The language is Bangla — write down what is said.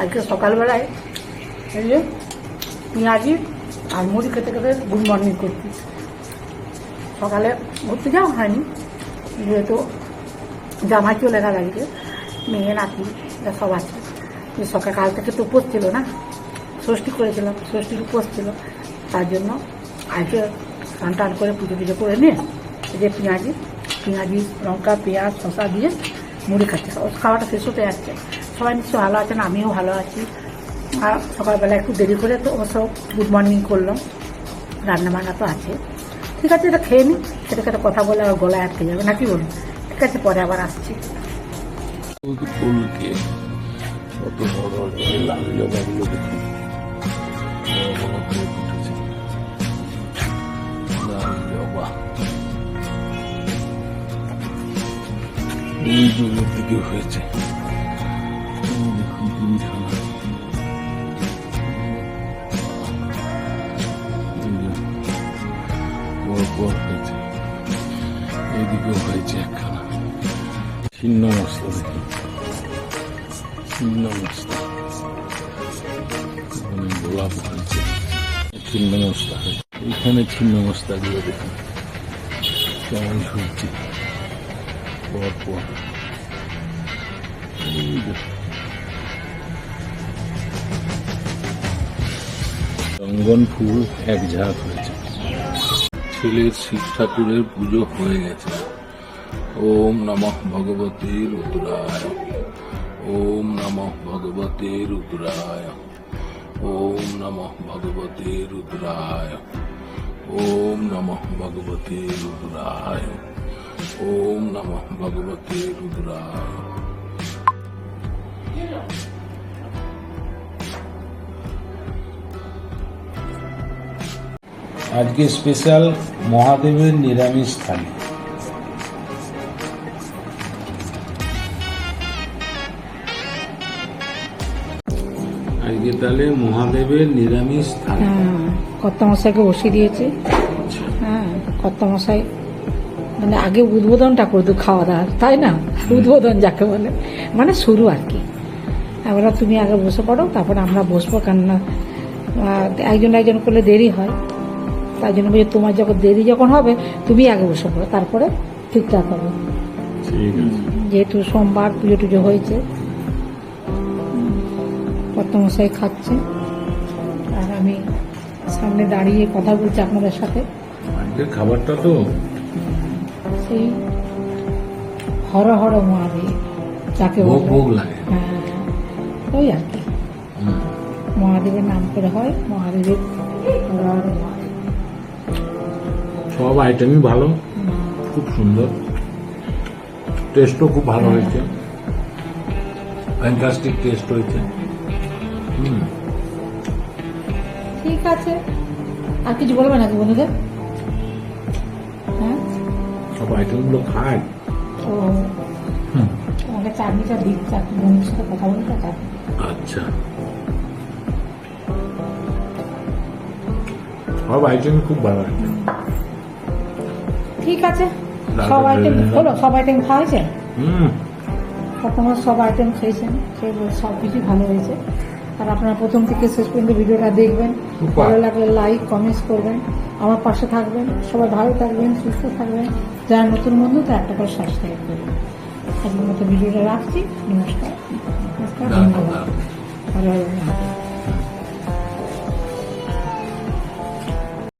আজকে সকালবেলায় এই যে পেঁয়াজি আর মুড়ি খেতে খেতে গুড মর্নিং করছি। সকালে ঘুরতে যাওয়া হয়নি, যেহেতু জামাই চলে গেল আজকে মেয়ে, নাতি, এরা সব আছে। যে সকাল কাল থেকে তো উপোস ছিল না, ষষ্ঠী করেছিলাম, ষষ্ঠীর উপোস ছিল। তার জন্য আজকে স্নান টান করে পুজো পুজো করে নিয়ে এই যে পেঁয়াজি পেঁয়াজি, লঙ্কা, পেঁয়াজ শশা দিয়ে মুড়ি খাচ্ছে। খাওয়াটা শেষ হতে যাচ্ছে। সবাই নিশ্চয়ই ভালো আছেন, আমিও ভালো আছি। আর সকালবেলা একটু দেরি করে তো অবশ্য গুড মর্নিং করলাম। রান্না বান্না তো আছে। ঠিক আছে, এটা খেয়ে নিই। সেটা একটা কথা বলে আর গলায় আটকে যাবে। নাকি বলুন? ঠিক আছে, পরে আবার আসছি। দিকে হয়েছে। এইদিকেও হয়েছে একখানা। ছিন্ন মস্তা দেখুন ছিন্ন মস্তা। গোলাপ হয়েছে। ছিন্ন মস্তা এখানে ছিন্ন মস্তা গুলো দেখুন কেমন ঝুলছে পর পর। রঙ্গন ফুল এক ঝাঁক হয়েছে। ছেলের শিব ঠাকুরের পুজো হয়ে গেছে। ওম নমঃ ভগবতে রুদ্রায়। ওম নমঃ ভগবতে রুদ্রায়। ওম নমঃ ভগবতে রুদ্রায়। ওম নমঃ ভগবতে রুদ্রায়। ওম নমঃ ভগবতে রুদ্রায়। আজকে স্পেশাল মহাদেবের নিরামিষ থালি। আজকে তাহলে মহাদেবের নিরামিষ থালি। হ্যাঁ কর্তা মশাইকে বসিয়ে দিয়েছে। হ্যাঁ কর্তা মশাই মানে আগে উদ্বোধনটা করতো খাওয়া দাওয়া তাই না? উদ্বোধন যাকে বলে। মানে শুরু আর কি। এবার তুমি আগে বসে পড়ো তারপর আমরা বসবো কেননা একজন একজন করলে দেরি হয়। তাই জন্য বলছি তোমার যখন দেরি যখন হবে তুমি আগে বসে পড়ো তারপরে ঠিকঠাক হবে। যেহেতু সোমবার পুজো টুজো হয়েছে কর্তমশাই খাচ্ছে। আর আমি সামনে দাঁড়িয়ে কথা বলছি আপনাদের সাথে। খাবারটা তো সেই হর হর মহাদেব যাকে হ্যাঁ ওই আর কি। মহাদেবের নাম করে হয় মহাদেবের সব আইটেমই ভালো খুব সুন্দর। টেস্টও খুব ভালো হয়েছে। ফ্যান্টাস্টিক টেস্ট হয়েছে। ঠিক আছে। আর কিছু বলবে নাকি বন্ধুদের? হ্যাঁ? সব আইটেমগুলো খায় হুম। তোমাকে চাটনিটা দিচ্ছি আপনি বন্ধুর সাথে কথা বলতে আচ্ছা। সব আইটেম খুব ভালো আইটেম ঠিক আছে। সব আইটেম। হলো সব আইটেম খাওয়া হয়েছে? হুম। প্রথমে সব আইটেম খেয়েছেন? সেই সব কিছুই ভালো হয়েছে। আর আপনারা প্রথম থেকে শেষ পর্যন্ত ভিডিওটা দেখবেন। ভালো লাগলে লাইক কমেন্টস করবেন। আমার পাশে থাকবেন। সবাই ভালো থাকবেন সুস্থ থাকবেন। যারা নতুন বন্ধু তারা একটা করে সাবস্ক্রাইব করবেন। আজকের মতো ভিডিওটা রাখছি। নমস্কার। নমস্কার ধন্যবাদ। ভালো